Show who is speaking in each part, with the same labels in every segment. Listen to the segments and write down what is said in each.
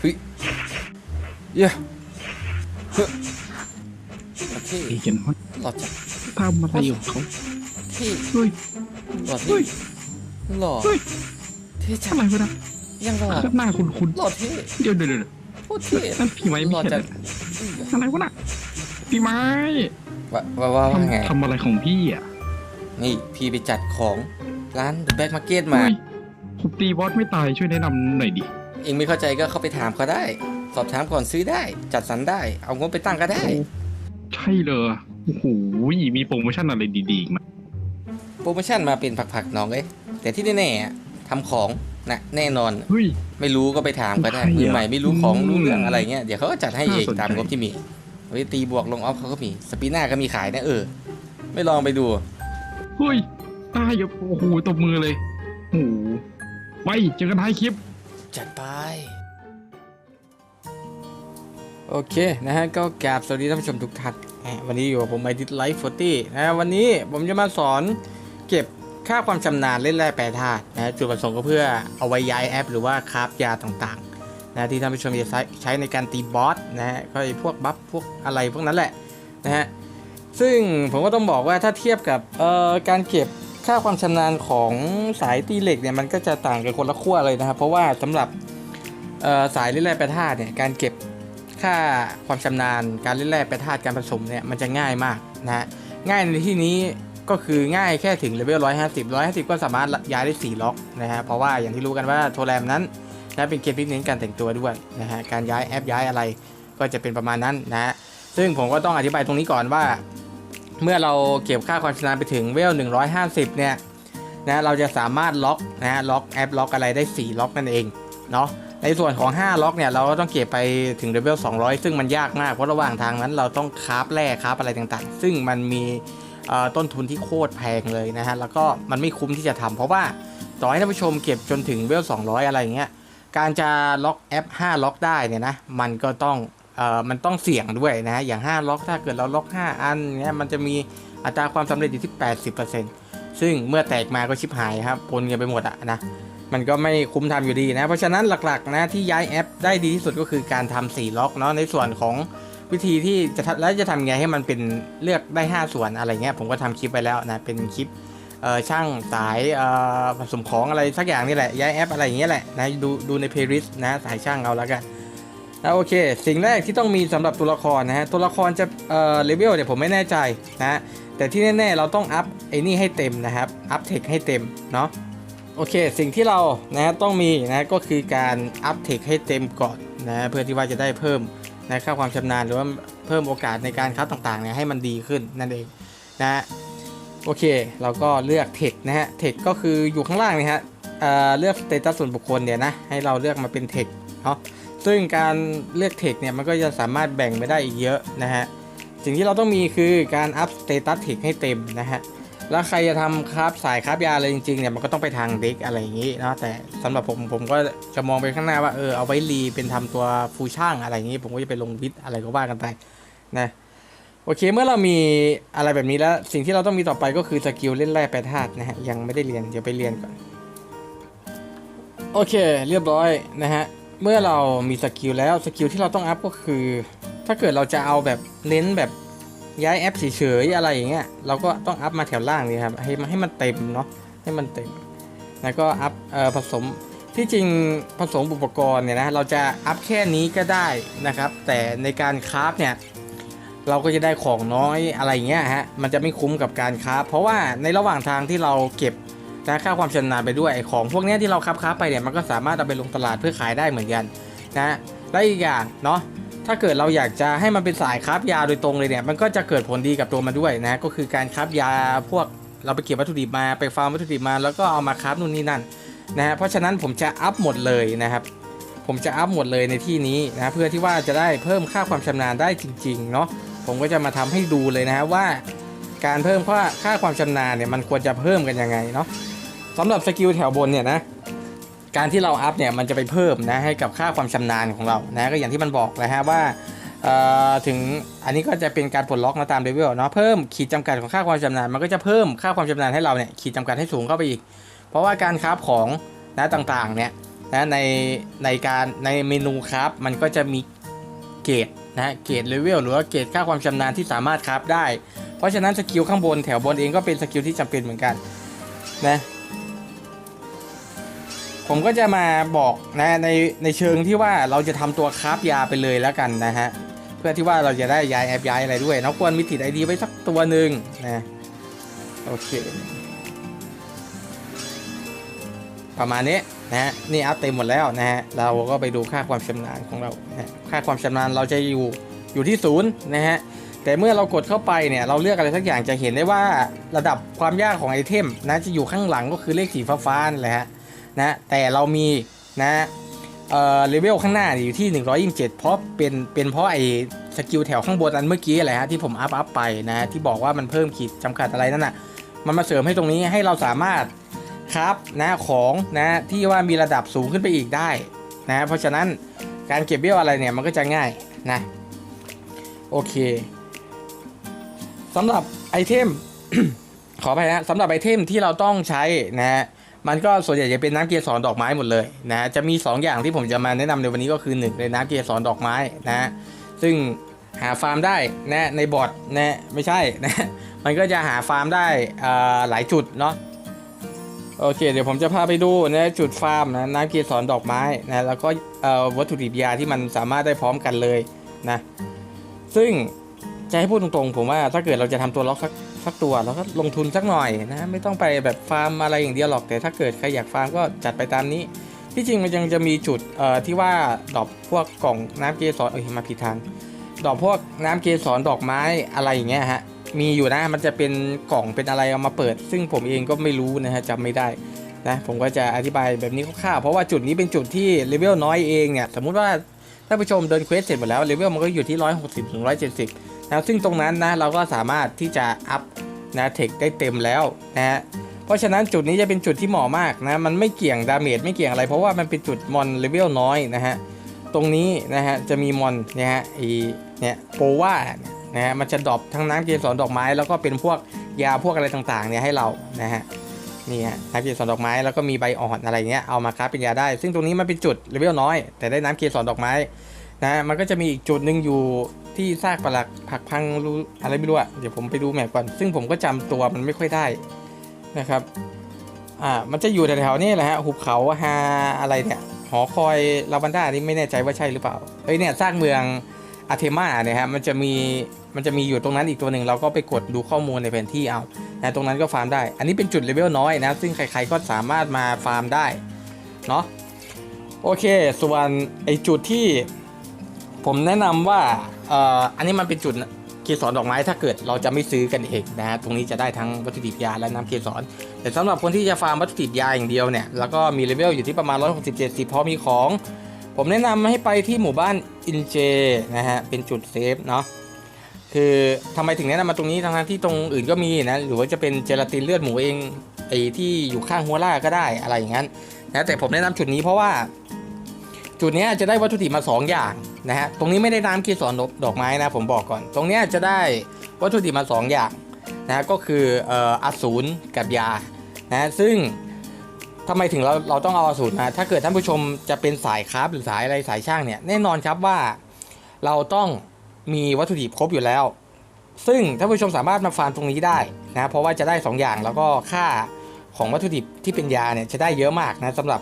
Speaker 1: เฮ้ยเย้เฮ้ยโอเค
Speaker 2: เฮ้ยเห็นว่า
Speaker 1: หล่อจัง
Speaker 2: ทำอะไรอยู่เขา
Speaker 1: เท่
Speaker 2: เฮ้ย
Speaker 1: หล่อ
Speaker 2: เฮ้
Speaker 1: เท่
Speaker 2: ย
Speaker 1: หล่อ
Speaker 2: เฮ้ย
Speaker 1: เท่จั
Speaker 2: อะ
Speaker 1: ง
Speaker 2: ไรวะนะ
Speaker 1: ยังหล่อ
Speaker 2: หน้าคุณคุณ
Speaker 1: หล่อเท่
Speaker 2: เดี๋ยวเดี๋ยวเดี๋ยว
Speaker 1: โคตรเท่
Speaker 2: นั่นพี่ไม้
Speaker 1: ห
Speaker 2: ไม่
Speaker 1: ล่อ
Speaker 2: ใช่
Speaker 1: จั
Speaker 2: เห
Speaker 1: ง
Speaker 2: รอ
Speaker 1: อุ้ย
Speaker 2: อะไรวะน่ะพี่ไม้
Speaker 1: ว่าว่าว่าว่าไง
Speaker 2: ทำทำอะไรของพี่อะ
Speaker 1: นี่พี่ไปจัดของร้าน The Back Market มา
Speaker 2: เฮ้ยผมตีบอสไม่ตายช่วยแนะนำหน่อยดิ
Speaker 1: เองไม่เข้าใจก็เข้าไปถามเขาได้ สอบถามก่อนซื้อได้ จัดสรรได้ เอางบไปตั้งก็ได้
Speaker 2: ใช่เลยโอ้โหมีโปรโมชั่นอะไรดีๆอีกไหม
Speaker 1: โปรโมชั่นมาเป็นผักๆน้องเอ้ยแต่ที่แน่ๆอะทำของนะแน่นอน
Speaker 2: เฮ้ย
Speaker 1: ไม่รู้ก็ไปถามก็ได้
Speaker 2: ใช่เหรอ
Speaker 1: มือใหม่ไม่รู้ของ
Speaker 2: อืม
Speaker 1: รู้เรื่องอะไรเงี้ยเดี๋ยวเขาก็จัดให้เอง
Speaker 2: น่าสนใจ
Speaker 1: ตามงบที่มีเฮ้ยตีบวกลงออฟเขาก็มีสปีน่าก็มีขายนะเออ ไม่ลองไปดู
Speaker 2: เฮ้ยตายอยู่โอ้โหตบมือเลยโอ้โหไปเจอกันท้ายคลิป
Speaker 1: จัดไป โอเคนะฮะก็กราบสวัสดีท่านผู้ชมทุกท่านวันนี้อยู่กับผมไอดิสไลฟ์โฟร์ตี้นะวันนี้ผมจะมาสอนเก็บค่าความชำนาญเล่นแร่แปรธาตุนะจุดประสงค์ก็เพื่อเอาไว้ย้ายแอป หรือว่าคราฟยาต่างๆนะที่ท่านผู้ชมจะใช้ใช้ในการตีบอสนะฮะก็พวกบัฟพวกอะไรพวกนั้นแหละนะฮะซึ่งผมก็ต้องบอกว่าถ้าเทียบกับการเก็บ ค่าความชำนาญของสายตีเหล็กเนี่ยมันก็จะต่างกันคนละขั้วเลยนะครับ เพราะว่าสำหรับสายเล่นแร่แปรธาตุเนี่ยการเก็บค่าความชำนาญ การเล่นแร่แปรธาตุการผสมเนี่ยมันจะง่ายมากนะฮะง่ายในที่นี้ก็คือง่ายแค่ถึงเลเวล150 150 ก็สามารถย้ายได้ 4 ล็อกนะฮะเพราะว่าอย่างที่รู้กันว่าโทรแรมนั้นนะเป็นเกมที่เน้นการแต่งตัวด้วยนะฮะการย้ายแอปย้ายอะไรก็จะเป็นประมาณนั้นนะฮะซึ่งผมก็ต้องอธิบายตรงนี้ก่อนว่า เมื่อเราเก็บค่าความชำนาญไปถึงเวล 150 เนี่ยนะเราจะสามารถล็อกนะฮะล็อกแอปล็อกอะไรได้ 4 ล็อกนั่นเองเนาะในส่วนของ 5 ล็อกเนี่ยเราก็ต้องเก็บไปถึงเลเวล 200 ซึ่งมันยากมากเพราะระหว่างทางนั้นเราต้องคาฟแร่คาฟอะไรต่างๆ ซึ่งมันมีต้นทุนที่โคตรแพงเลยนะฮะแล้วก็มันไม่คุ้มที่จะทำเพราะว่าต่อให้ท่านผู้ชมเก็บจนถึงเลเวล 200 อะไรอย่างเงี้ยการจะล็อกแอป 5 ล็อกได้เนี่ยนะมันก็ต้อง เอ่อมันต้องเสี่ยงด้วยนะฮะอย่าง 5 ล็อกถ้าเกิดเราล็อก 5 อันเนี้ยมันจะมีอัตราความสำเร็จอยู่ที่ 80%ซึ่งเมื่อแตกมาก็ชิบหายครับปนกันไปหมดอะนะมันก็ไม่คุ้มทำอยู่ดีนะ เพราะฉะนั้นหลักๆนะที่ย้ายแอปได้ดีที่สุดก็คือการทำ4ล็อกเนาะในส่วนของวิธีที่จะแล้วจะทำไงให้มันเป็นเลือกได้ 5 ส่วนอะไรเงี้ยผมก็ทำคลิปไปแล้วนะเป็นคลิปช่างสายผสมของอะไรสักอย่างนี่แหละย้ายแอปอะไรอย่างเงี้ยแหละนะดูดูในเพลย์ลิสต์นะสายช่างเอาแล้วกัน นะโอเค สิ่งแรกที่ต้องมีสำหรับตัวละครนะฮะ ตัวละครจะเอ่อเลเวลเนี่ยผมไม่แน่ใจนะ แต่ที่แน่ๆเราต้องอัพไอ้นี่ให้เต็มนะครับ อัพเทคให้เต็มเนาะ โอเค สิ่งที่เรานะต้องมีนะก็คือการอัพเทคให้เต็มก่อนนะเพื่อที่ว่าจะได้เพิ่มนะค่าความชำนาญหรือว่าเพิ่มโอกาสในการคัดต่างๆเนี่ยให้มันดีขึ้นนั่นเองนะโอเค เราก็เลือกเทคนะฮะ เทคก็คืออยู่ข้างล่างนี่ฮะเอ่อเลือกสเตตัสส่วนบุคคลเนี่ยนะให้เราเลือกมาเป็นเทคเนาะ ซึ่งการเลือกเทคเนี่ยมันก็จะสามารถแบ่งไปได้อีกเยอะนะฮะ สิ่งที่เราต้องมีคือการอัพสเตตัสเทคให้เต็มนะฮะ แล้วใครจะทำคราฟสายคราฟยาอะไรจริงๆเนี่ยมันก็ต้องไปทางเด็กอะไรอย่างนี้นะแต่สำหรับผมผมก็จะมองไปข้างหน้าว่าเออเอาไว้รีเป็นทำตัวฟูช่างอะไรอย่างนี้ ผมก็จะไปลงวิทอะไรก็ว่ากันไปนะโอเคเมื่อเรามีอะไรแบบนี้แล้ว สิ่งที่เราต้องมีต่อไปก็คือสกิลเล่นแร่แปรธาตุนะฮะยังไม่ได้เรียนเดี๋ยวไปเรียนก่อน โอเค เรียบร้อยนะฮะ เมื่อเรามีสกิลแล้วสกิลที่เราต้องอัพก็คือ ถ้าเกิดเราจะเอาแบบเน้นแบบย้ายแอปเฉยๆอะไรอย่างเงี้ยเราก็ต้องอัพมาแถวล่างนี่ครับให้ให้มันเต็มเนาะให้มันเต็ม แล้วก็อัพเอ่อผสมที่จริงผสมอุปกรณ์เนี่ยนะเราจะอัพแค่นี้ก็ได้นะครับ แต่ในการคราฟเนี่ยเราก็จะได้ของน้อยอะไรอย่างเงี้ยฮะมันจะไม่คุ้มกับการคราฟเพราะว่าในระหว่างทางที่เราเก็บ นะค่าความชำนาญไปด้วยไอของพวกนี้ที่เราคราฟคราฟไปเนี่ยมันก็สามารถเอาไปลงตลาดเพื่อขายได้เหมือนกันนะและอีกอย่างเนาะถ้าเกิดเราอยากจะให้มันเป็นสายคราฟยาโดยตรงเลยเนี่ยมันก็จะเกิดผลดีกับตัวมันด้วยนะก็คือการคราฟยาพวกเราไปเก็บวัตถุดิบมาไปฟาร์มวัตถุดิบมา แล้วก็เอามาคราฟนู่นนี่นั่นนะฮะเพราะฉะนั้นผมจะอัพหมดเลยนะครับผมจะอัพหมดเลยในที่นี้นะเพื่อที่ว่าจะได้เพิ่มค่าความชำนาญได้จริงๆเนาะผมก็จะมาทำให้ดูเลยนะฮะว่า การเพิ่มค่าค่าความชำนาญเนี่ยมันควรจะเพิ่มกันยังไงเนาะ สำหรับสกิลแถวบนเนี่ยนะการที่เราอัพเนี่ยมันจะไปเพิ่มนะให้กับค่าความชำนาญของเรานะก็อย่างที่มันบอกนะฮะว่าถึงอันนี้ก็จะเป็นการปลดล็อกมาตามเลเวลเนาะเพิ่มขีดจำกัดของค่าความชำนาญมันก็จะเพิ่มค่าความชำนาญให้เราเนี่ยขีดจำกัดให้สูงเข้าไปอีก เพราะว่าการคราฟของนะต่างๆเนี่ยนะในในการในเมนูครับมันก็จะมีเกรดนะฮะเกรดเลเวลหรือว่าเกรดค่าความชำนาญที่สามารถครับได้ เพราะฉะนั้นสกิลข้างบนแถวบนเองก็เป็นสกิลที่จำเป็นเหมือนกันนะ ผมก็จะมาบอกนะในในเชิงที่ว่าเราจะทำตัวคราฟยาไปเลยแล้วกันนะฮะเพื่อที่ว่าเราจะได้ย้ายแอปย้ายอะไรด้วยเราควรมีติดไอดีไว้สักตัวหนึ่งนะโอเค ประมาณนี้นะฮะนี่อัพเต็มหมดแล้วนะฮะเราก็ไปดูค่าความชำนาญของเรานะค่าความชำนาญเราจะอยู่อยู่ที่ศูนย์นะฮะแต่เมื่อเรากดเข้าไปเนี่ยเราเลือกอะไรสักอย่างจะเห็นได้ว่าระดับความยากของไอเทมนะจะอยู่ข้างหลังก็คือเลขสีฟ้าๆนั่นแหละฮะ นะแต่เรามีนะเอ่อเลเวลข้างหน้าอยู่ที่ 127 เพราะเป็นเป็นเพราะไอ้สกิลแถวข้างบนอันเมื่อกี้แหละฮะที่ผมอัพอัพไปนะที่บอกว่ามันเพิ่มขีดจำกัดอะไรนั่นน่ะมันมาเสริมให้ตรงนี้ให้เราสามารถครับนะของนะที่ว่ามีระดับสูงขึ้นไปอีกได้นะเพราะฉะนั้นการเก็บเบี้ยวอะไรเนี่ยมันก็จะง่ายนะโอเคสำหรับไอเทมขอไปนะสำหรับไอเทมที่เราต้องใช้นะฮะ มันก็ส่วนใหญ่จะเป็นน้ำเกสรดอกไม้หมดเลยนะจะมี 2 อย่างที่ผมจะมาแนะนำในวันนี้ก็คือ1เลยน้ำเกสรดอกไม้นะซึ่งหาฟาร์มได้นะในบอร์ดนะไม่ใช่นะมันก็จะหาฟาร์มได้หลายจุดเนาะโอเค เดี๋ยวผมจะพาไปดูนะจุดฟาร์มนะน้ำเกสรดอกไม้นะแล้วก็วัตถุดิบยาที่มันสามารถได้พร้อมกันเลยนะซึ่งจะให้พูดตรงๆ ผมว่าถ้าเกิดเราจะทำตัวล็อกสัก สักตัวเราก็ลงทุนสักหน่อยนะ ไม่ต้องไปแบบฟาร์มอะไรอย่างเดียวหรอกแต่ถ้าเกิดใครอยากฟาร์มก็จัดไปตามนี้ ที่จริงมันยังจะมีจุดเอ่อที่ว่าดอกพวกกล่องน้ำเกสรเอ้ยมาผิดทางดอกพวกน้ำเกสรดอกไม้อะไรอย่างเงี้ยฮะมีอยู่นะมันจะเป็นกล่องเป็นอะไรเอามาเปิด ซึ่งผมเองก็ไม่รู้นะฮะจำไม่ได้นะผมก็จะอธิบายแบบนี้คร่าวๆเพราะว่าจุดนี้เป็นจุดที่เลเวลน้อยเองเนี่ยสมมุติว่าท่านผู้ชมเดินเควสเสร็จหมดแล้วเลเวลมันก็อยู่ที่160ถึง170 นะซึ่งตรงนั้นนะเราก็สามารถที่จะอัพนะเทคได้เต็มแล้วนะฮะเพราะฉะนั้นจุดนี้จะเป็นจุดที่เหมาะมากนะมันไม่เกี่ยงดาเมจไม่เกี่ยงอะไร เพราะว่ามันเป็นจุดมอนเลเวลน้อยนะฮะตรงนี้นะฮะจะมีมอนเนี่ยฮะไอเนี่ยโปว่านะฮะมันจะดรอปทั้งน้ำเกสรดอกไม้ แล้วก็เป็นพวกยาพวกอะไรต่างๆเนี่ยให้เรานะฮะนี่ฮะน้ำเกสรดอกไม้แล้วก็มีใบอ่อนอะไรเงี้ยเอามาค้าเป็นยาได้ ซึ่งตรงนี้มันเป็นจุดเลเวลน้อย แต่ได้น้ำเกสรดอกไม้นะมันก็จะมีอีกจุดหนึ่งอยู่ ที่ซากปลักผักพังรู้อะไรไม่รู้อะเดี๋ยวผมไปดูแมปก่อน ซึ่งผมก็จำตัวมันไม่ค่อยได้นะครับ อ่า มันจะอยู่แถวๆนี้แหละฮะ หุบเขาฮาอะไรเนี่ย หอคอยลาบันดานี่ไม่แน่ใจว่าใช่หรือเปล่า เฮ้ยเนี่ยสร้างเมืองอาเทมาเนี่ยฮะ มันจะมี มันจะมีอยู่ตรงนั้นอีกตัวหนึ่งเราก็ไปกดดูข้อมูลในแผนที่เอานะตรงนั้นก็ฟาร์มได้ อันนี้เป็นจุดเลเวลน้อยนะ ซึ่งใครๆก็สามารถมาฟาร์มได้ เนาะ โอเค ส่วนไอจุดที่ผมแนะนำว่า อันนี้มันเป็นจุดเกสรดอกไม้ถ้าเกิดเราจะไม่ซื้อกันเองนะฮะตรงนี้จะได้ทั้งวัตถุดิบยาและน้ำเกสรแต่สำหรับคนที่จะฟาร์มวัตถุดิบยาอย่างเดียวเนี่ยแล้วก็มีเลเวลอยู่ที่ประมาณ160 70พอมีของ ผมแนะนำให้ไปที่หมู่บ้านอินเจนะฮะเป็นจุดเซฟเนาะคือทำไมถึงแนะนำมาตรงนี้ทั้งที่ตรงอื่นก็มีนะหรือว่าจะเป็นเจลาตินเลือดหมูเองไอ้ที่อยู่ข้างหัวล่าก็ได้อะไรอย่างนั้นนะแต่ผมแนะนำจุดนี้เพราะว่าจุดนี้จะได้วัตถุดิบมา 2 อย่าง นะฮะตรงนี้ไม่ได้น้ำเกสรดอกไม้นะผมบอกก่อน ตรงเนี้ยจะได้วัตถุดิบมา 2 อย่างนะฮะก็คือเอ่ออสูรกับยานะซึ่งทำไมถึงเราเราต้องเอาอสูรมาถ้าเกิดท่านผู้ชมจะเป็นสายคราฟหรือสายอะไรสายช่างเนี่ยแน่นอนครับว่าเราต้องมีวัตถุดิบครบอยู่แล้ว ซึ่งท่านผู้ชมสามารถมาฟาร์มตรงนี้ได้นะเพราะว่าจะได้ 2 อย่างแล้วก็ค่าของวัตถุดิบที่เป็นยาเนี่ยจะได้เยอะมากนะสำหรับ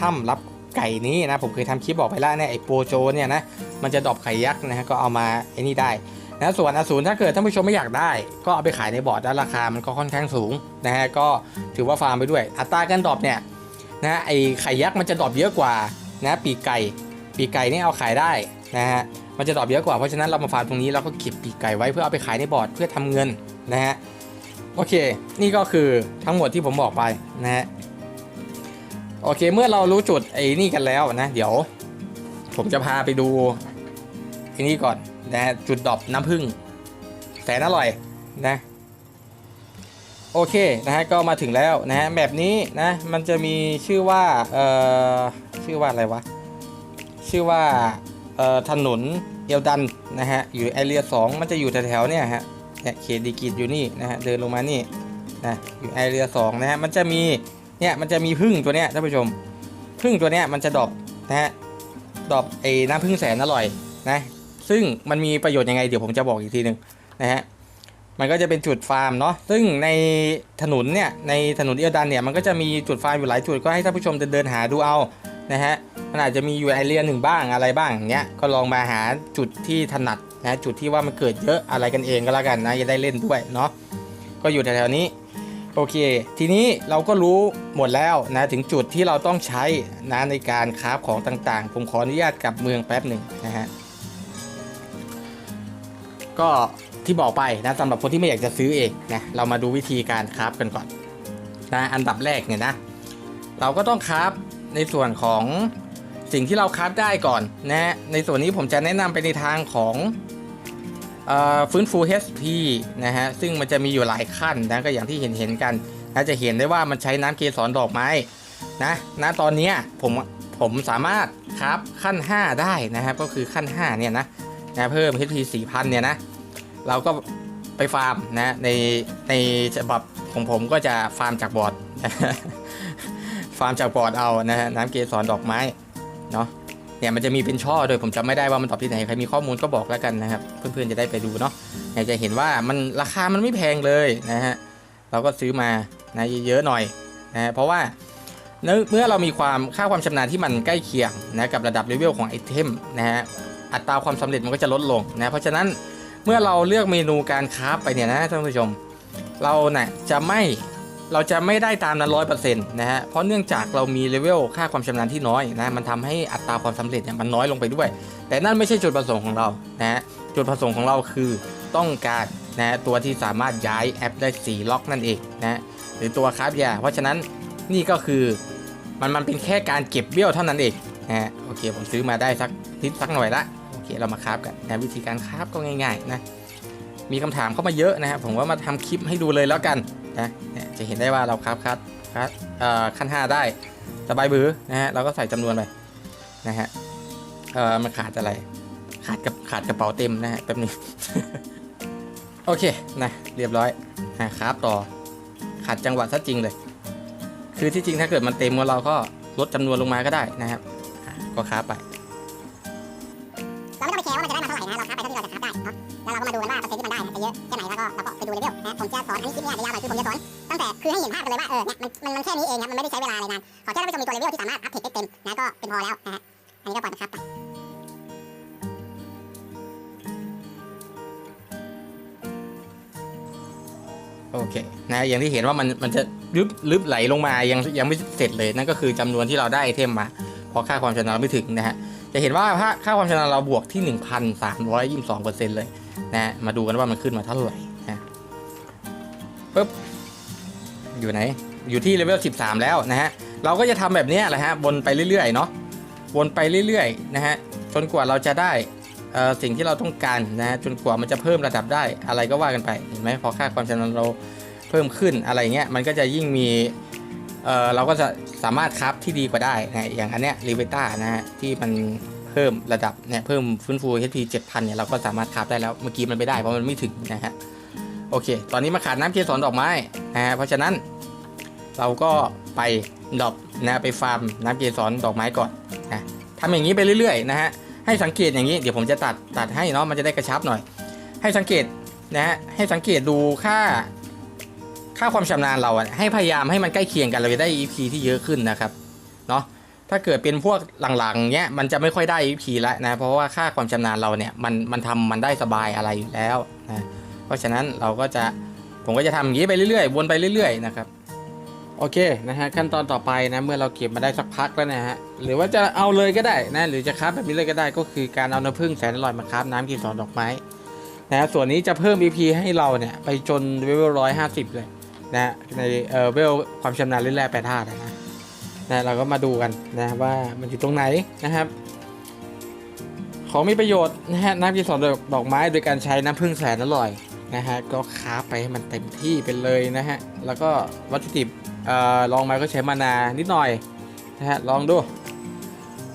Speaker 1: ถ้ำรับ ไก่นี้นะผมเคยทำคลิปบอกไปแล้วเนี่ยไอโปโจเนี่ยนะมันจะดรอปไข่ยักษ์นะฮะก็เอามาไอ้นี่ได้นะส่วนอสูรถ้าเกิดท่านผู้ชมไม่อยากได้ ก็เอาไปขายในบอร์ดแล้วราคามันก็ค่อนข้างสูงนะฮะก็ถือว่าฟาร์มไปด้วย อัตราการดรอปเนี่ยนะไอไข่ยักษ์มันจะดรอปเยอะกว่านะปีกไก่ ปีกไก่นี่เอาขายได้นะฮะมันจะดรอปเยอะกว่าเพราะฉะนั้นเรามาฟาร์มตรงนี้เราก็เก็บปีกไก่ไว้เพื่อเอาไปขายในบอร์ดเพื่อทำเงินนะฮะโอเค นี่ก็คือทั้งหมดที่ผมบอกไปนะฮะ โอเคเมื่อเรารู้จุดไอ้นี่กันแล้วนะ เดี๋ยว ผมจะพาไปดูไอ้นี่ก่อนนะจุดดอปน้ำผึ้งแสนอร่อยนะโอเคนะฮะก็มาถึงแล้วนะฮะแบบนี้นะมันจะมีชื่อว่าเอ่อชื่อว่าอะไรวะชื่อว่าเอ่อถนนเอลดันนะฮะอยู่แอเรียสองมันจะอยู่แถวๆเนี่ยฮะเนี่ยเขตดีกิจอยู่นี่นะฮะเดินลงมานี่นะอยู่แอเรียสองนะฮะมันจะมี เนี่ยมันจะมีพึ่งตัวเนี้ยท่านผู้ชม พึ่งตัวเนี้ยมันจะดอปนะฮะดอปไอ้น้ำพึ่งแสนอร่อยนะซึ่งมันมีประโยชน์ยังไงเดี๋ยวผมจะบอกอีกทีหนึ่งนะฮะมันก็จะเป็นจุดฟาร์มเนาะซึ่งในถนนเนี่ยในถนนเอียดันเนี่ยมันก็จะมีจุดฟาร์มอยู่หลายจุดก็ให้ท่านผู้ชมเดินเดินหาดูเอานะฮะมันอาจจะมีอยู่ไอเรียหนึ่งบ้างอะไรบ้างอย่างเงี้ยก็ลองมาหาจุดที่ถนัดนะจุดที่ว่ามันเกิดเยอะอะไรกันเองก็แล้วกันนะจะได้เล่นด้วยเนาะก็อยู่แถวๆนี้ โอเค ทีนี้เราก็รู้หมดแล้วนะถึงจุดที่เราต้องใช้นะในการคราฟของต่างๆ ผมขออนุญาตกลับเมืองแป๊บหนึ่งนะฮะก็ที่บอกไปนะสำหรับคนที่ไม่อยากจะซื้อเองนะเรามาดูวิธีการคราฟกันก่อนนะอันดับแรกเนี่ยนะเราก็ต้องคราฟในส่วนของสิ่งที่เราคราฟได้ก่อนนะในส่วนนี้ผมจะแนะนำไปในทางของ ฟื้นฟู HP นะฮะซึ่งมันจะมีอยู่หลายขั้นนะก็อย่างที่เห็นเห็นกันนะจะเห็นได้ว่ามันใช้น้ำเกสรดอกไม้นะณตอนนี้ผมผมสามารถคราฟขั้น 5 ได้นะครับก็คือขั้น 5 เนี่ยนะนะเพิ่ม HP 4,000 เนี่ยนะ เราก็ไปฟาร์มนะในในฉบับของผมก็จะฟาร์มจากบอร์ดฟาร์มจากบอร์ดเอานะฮะน้ำเกสรดอกไม้เนาะ เนี่ยมันจะมีเป็นช่อโดยผมจำไม่ได้ว่ามันตอบที่ไหนใครมีข้อมูลก็บอกแล้วกันนะครับเพื่อนๆจะได้ไปดูเนาะอยากจะเห็นว่ามันราคามันไม่แพงเลยนะฮะเราก็ซื้อมานะเยอะๆหน่อยนะเพราะว่าเมื่อเรามีความค่าความชำนาญที่มันใกล้เคียงนะกับระดับเลเวลของไอเทมนะฮะอัตราความสำเร็จมันก็จะลดลงนะเพราะฉะนั้นเมื่อเราเลือกเมนูการคราฟไปเนี่ยนะท่านผู้ชม เราเนี่ยจะไม่ เราจะไม่ได้ตามนั้นร้อยเปอร์เซ็นต์นะฮะเพราะเนื่องจากเรามีเลเวลค่าความชำนาญที่น้อยนะมันทำให้อัตราความสำเร็จเนี่ยมันน้อยลงไปด้วย แต่นั่นไม่ใช่จุดประสงค์ของเรานะฮะจุดประสงค์ของเราคือต้องการนะฮะตัวที่สามารถย้ายแอปได้4ล็อกนั่นเองนะฮะหรือตัวคราฟยาเพราะฉะนั้นนี่ก็คือมันมันเป็นแค่การเก็บเบี้ยวเท่านั้นเองนะฮะโอเคผมซื้อมาได้สักนิดสักหน่อยละโอเคเรามาคราฟกันนะวิธีการคราฟก็ง่ายๆนะ มีคำถามเข้ามาเยอะนะครับผมว่ามาทำคลิปให้ดูเลยแล้วกันนะเนี่ยจะเห็นได้ว่าเราคราฟคัดคัดเอ่อขั้น5ได้สบายบือนะฮะเราก็ใส่จำนวนไปนะฮะเอ่อมันขาดอะไร ขาดกับขาดกระเป๋าเต็มนะฮะแป๊บนึงโอเคนะเรียบร้อยนะครับต่อขาดจังหวะซะจริงเลย คือที่จริงถ้าเกิดมันเต็มเราก็ลดจำนวนลงมาก็ได้นะครับก็คราไป
Speaker 3: ไหนแล้วก็เราก็ไปดูเลเวลนะผมจะสอนอันนี้คลิปนี้อาจจะยาวหน่อยคือผมจะสอนตั้งแต่คือให้เห็นภาพกันเลยว่าเออเนี่ยมันมันแค่นี้เองครับมันไม่ได้ใช้เวลาอะไรนานขอแค่ท่านผู้ชมมีตัวเลเวลที่สามารถอัพเทคได้เต็มนะก็เป็นพอแล้วนะฮะอันนี้ก็ปล่อยมันครับไป
Speaker 1: โอเคนะอย่างที่เห็นว่ามันมันจะลึบลึบไหลลงมายังยังไม่เสร็จเลยนั่นก็คือจำนวนที่เราได้ไอเทมมาเพราะค่าความชำนาญเราไม่ถึงนะฮะจะเห็นว่าค่าความชำนาญเราบวกที่ 1,322%เลยนะมาดูกันว่ามันขึ้นมาเท่าไหร่ ปึ๊บอยู่ไหน อยู่ที่เลเวล 13 แล้วนะฮะ เราก็จะทำแบบนี้แหละฮะวนไปเรื่อยๆเนาะวนไปเรื่อยๆนะฮะจนกว่าเราจะได้เอ่อสิ่งที่เราต้องการนะฮะจนกว่ามันจะเพิ่มระดับได้อะไรก็ว่ากันไปเห็นไหมพอค่าความชำนาญเราเพิ่มขึ้นอะไรเงี้ยมันก็จะยิ่งมีเออเราก็จะสามารถครับที่ดีกว่าได้นะอย่างอันเนี้ยรีเวต้านะฮะที่มันเพิ่มระดับเนี่ยเพิ่มฟื้นฟู HP 7000เนี่ยเราก็สามารถครับได้แล้วเมื่อกี้มันไม่ได้เพราะมันไม่ถึงนะฮะ โอเค ตอนนี้มาขาดน้ำเกสรดอกไม้นะฮะเพราะฉะนั้นเราก็ไปดอปนะไปฟาร์มน้ำเกสรดอกไม้ก่อนนะทำอย่างนี้ไปเรื่อยๆนะฮะให้สังเกตอย่างนี้เดี๋ยวผมจะตัดตัดให้เนาะมันจะได้กระชับหน่อย ให้สังเกตนะฮะให้สังเกตดูค่าค่าความชำนาญเราอะให้พยายามให้มันใกล้เคียงกันเราจะได้ EP ที่เยอะขึ้นนะครับเนาะถ้าเกิดเป็นพวกหลังๆเนี้ยมันจะไม่ค่อยได้ EP แล้วนะเพราะว่าค่าความชำนาญเราเนี่ยมันมันทำมันได้สบายอะไรอยู่แล้วนะ ราะฉะนั้นเราก็จะผมก็จะทำอย่างนี้ไปเรื่อยๆ วนไปเรื่อยๆนะครับโอเคนะฮะขั้นตอนต่อไปนะเมื่อเราเก็บมาได้สักพักแล้วนะฮะหรือว่าจะเอาเลยก็ได้นะหรือจะคราฟแบบนี้เลยก็ได้ก็คือการเอาน้ำผึ้งแสนอร่อยมาคราฟน้ำกีสอนดอกไม้นะส่วนนี้จะเพิ่ม EP ให้เราเนี่ยไปจนเวลร้อยห้าสิบเลยนะในเอ่อเวลความชำนาญเล่นแร่แปรธาตุนะนะเราก็มาดูกันนะว่ามันอยู่ตรงไหนนะครับ ของมีประโยชน์นะฮะน้ำกีสอนดอกไม้โดยการใช้น้ำผึ้งแสนอร่อย นะฮะก็คาฟไปให้มันเต็มที่ไปเลยนะฮะแล้วก็วัตถุดิบออลองมาก็ใช้มานานิดหน่อยนะฮะลองดู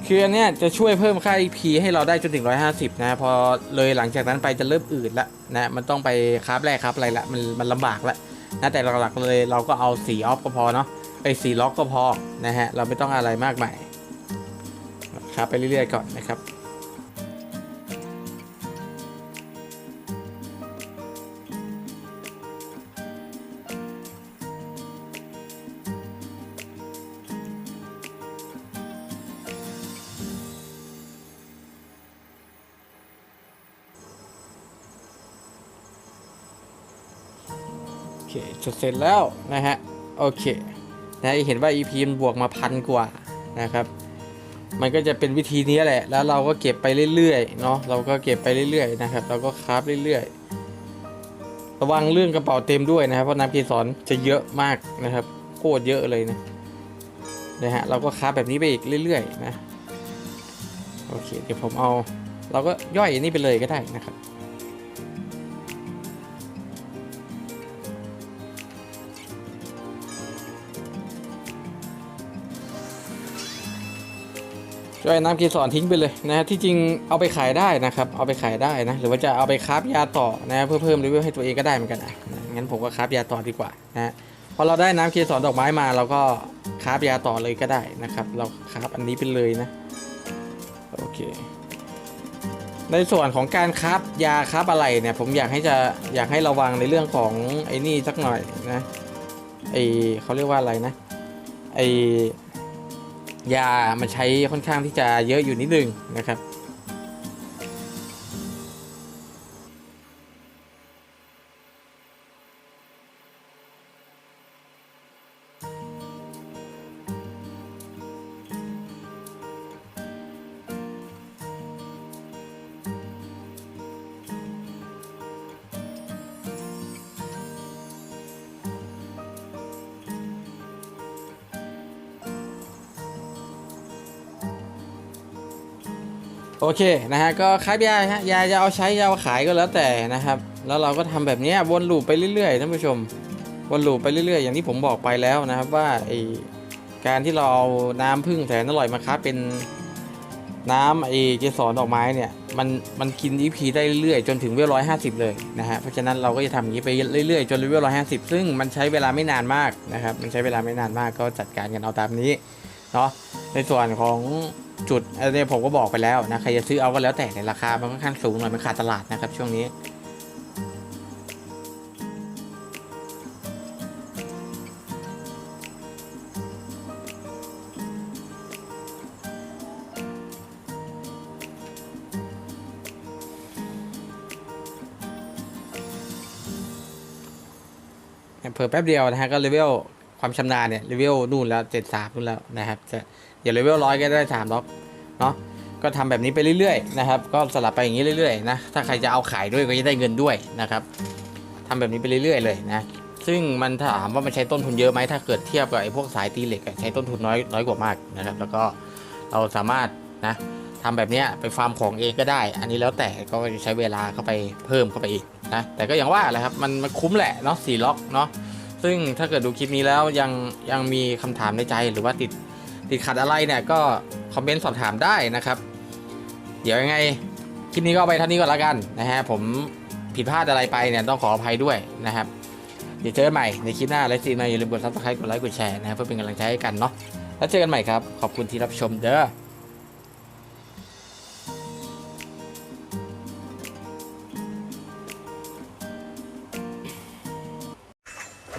Speaker 1: คืออันเนี้ยจะช่วยเพิ่มค่า EP ให้เราได้จนถึง 150 นะพอเลยหลังจากนั้นไปจะเริ่มอืดละนะมันต้องไปคาฟแรกครับอะไรละมันมันลำบากละนะแต่หลักๆเลยเราก็เอาสีออฟก็พอเนาะไอ้สีล็อกก็พอนะฮะเราไม่ต้องอะไรมากมายครับไปเรื่อยๆก่อนนะครับ จดเสร็จแล้วนะฮะ โอเคนะเห็นว่า EP มันบวกมาพันกว่านะครับ มันก็จะเป็นวิธีนี้แหละ แล้วเราก็เก็บไปเรื่อยๆเนาะ เราก็เก็บไปเรื่อยๆนะครับ เราก็คราฟเรื่อยๆ ระวังเรื่องกระเป๋าเต็มด้วยนะครับ เพราะน้ำเกสรจะเยอะมากนะครับ โคตรเยอะเลยนะ นะฮะ เราก็คราฟแบบนี้ไปอีกเรื่อยๆนะ โอเค เดี๋ยวผมเอา เราก็ย่อยอันนี้ไปเลยก็ได้นะครับ ช่วยน้ำเกสรทิ้งไปเลยนะฮะที่จริงเอาไปขายได้นะครับ เอาไปขายได้นะหรือว่าจะเอาไปคราฟยาต่อนะเพื่อเพิ่มเลเวให้ตัวเองก็ได้เหมือนกันนะนะงั้นผมก็คราฟยาต่อดีกว่านะพอเราได้น้ำเกสรดอกไม้มาเราก็คราฟยาต่อเลยก็ได้นะครับ เราคราฟอันนี้ไปเลยนะโอเคในส่วนของการคราฟยาคราฟอะไรเนี่ยผมอยากให้จะอยากให้ระวังในเรื่องของไอ้นี่สักหน่อยนะไอเขาเรียกว่าอะไรนะไอ ยามันใช้ค่อนข้างที่จะเยอะอยู่นิดนึงนะครับ เคนะฮะก็คราฟยาฮะยาจะเอาใช้ยาเอาขายก็แล้วแต่นะครับ แล้วเราก็ทำแบบนี้วนลูปไปเรื่อยๆท่านผู้ชมวนลูปไปเรื่อยๆ อย่างที่ผมบอกไปแล้วนะครับว่าไอการที่เราเอาน้ำผึ้งแสนอร่อยมาคราเป็นน้ำไอเกสรดอกไม้เนี่ยมันมันกิน EP ได้เรื่อยๆจนถึงเวลร้อยห้าสิบเลยนะฮะเพราะฉะนั้นเราก็จะทำอย่างนี้ไปเรื่อยๆ จนเลเวลร้อยห้าสิบซึ่งมันใช้เวลาไม่นานมากนะครับมันใช้เวลาไม่นานมากก็จัดการกันเอาตามนี้เนาะในส่วนของ จุดอันนี้ผมก็บอกไปแล้วนะใครจะซื้อเอาก็แล้วแต่ในราคามันค่อนข้างสูงหน่อยมันขาดตลาดนะครับ ช่วงนี้ เพิ่มแป๊บเดียวนะฮะก็เลเวลความชำนาญเนี่ยเลเวลนู่นแล้วเจ็ดสามนู่นแล้วนะครับจะ อย่าเลเวลร้อยก็ได้สามล็อกเนาะก็ทำแบบนี้ไปเรื่อยๆนะครับ ก็สลับไปอย่างนี้เรื่อยๆนะถ้าใครจะเอาขายด้วยก็จะได้เงินด้วยนะครับทำแบบนี้ไปเรื่อย ๆ เลยนะซึ่งมันถามว่ามันใช้ต้นทุนเยอะไหมถ้าเกิดเทียบกับไอ้พวกสายตีเหล็กใช้ต้นทุนน้อยน้อยกว่ามากนะครับ แล้วก็เราสามารถนะทำแบบนี้ไปฟาร์มของเองก็ได้ อันนี้แล้วแต่ก็จะใช้เวลาเข้าไปเพิ่มเข้าไปอีกนะแต่ก็อย่างว่าแหละครับมันมันคุ้มแหละเนาะสี่ล็อกเนาะซึ่งถ้าเกิดดูคลิปนี้แล้วยังยังมีคำถามในใจหรือว่าติด ติดขัดอะไรเนี่ยก็คอมเมนต์สอบถามได้นะครับ เดี๋ยวยังไงคลิปนี้ก็ไปเท่านี้ก่อนละกันนะฮะผมผิดพลาดอะไรไปเนี่ยต้องขออภัยด้วยนะครับเดี๋ยวเจอกันใหม่ในคลิปหน้าและซีมาอย่าลืมกดซับสไครต์กดไลค์กดแชร์นะครับเพื่อเป็นกำลังใจให้กันเนาะแล้วเจอกันใหม่ครับ ขอบคุณที่รับชมเด้อ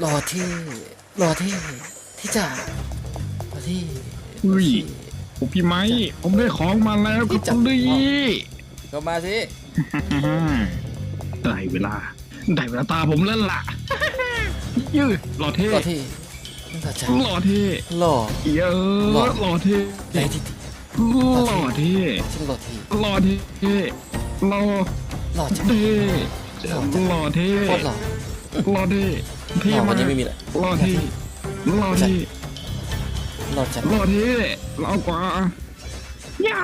Speaker 1: รอที่รอที่ที่จะรอที่
Speaker 2: อุ้ยโอ้พี่ไม้ ผมได้ของมาแล้วครับคุณดี
Speaker 1: ก็มาสิ
Speaker 2: ได้เวลา ได้เวลาตาผมแล้วล่ะ ยืดหล่อเท่
Speaker 1: รอที่รอจ้า
Speaker 2: หล่อเท่
Speaker 1: รอ
Speaker 2: เยอะหล่อเท่
Speaker 1: ในที่
Speaker 2: หล่อเท่
Speaker 1: ฉันรอที่
Speaker 2: หล่อเท่หล่อ
Speaker 1: รอจ้า
Speaker 2: เท่หล่อเท่
Speaker 1: โคตรหล่อ
Speaker 2: หล่อเท่เท่
Speaker 1: หล่อ
Speaker 2: มา
Speaker 1: วัน
Speaker 2: ก
Speaker 1: นี้ไม่มีเลย
Speaker 2: หล่อเท่หล่อเท่
Speaker 1: รอจ้า
Speaker 2: หล่อเท่หล่อกว่าย่า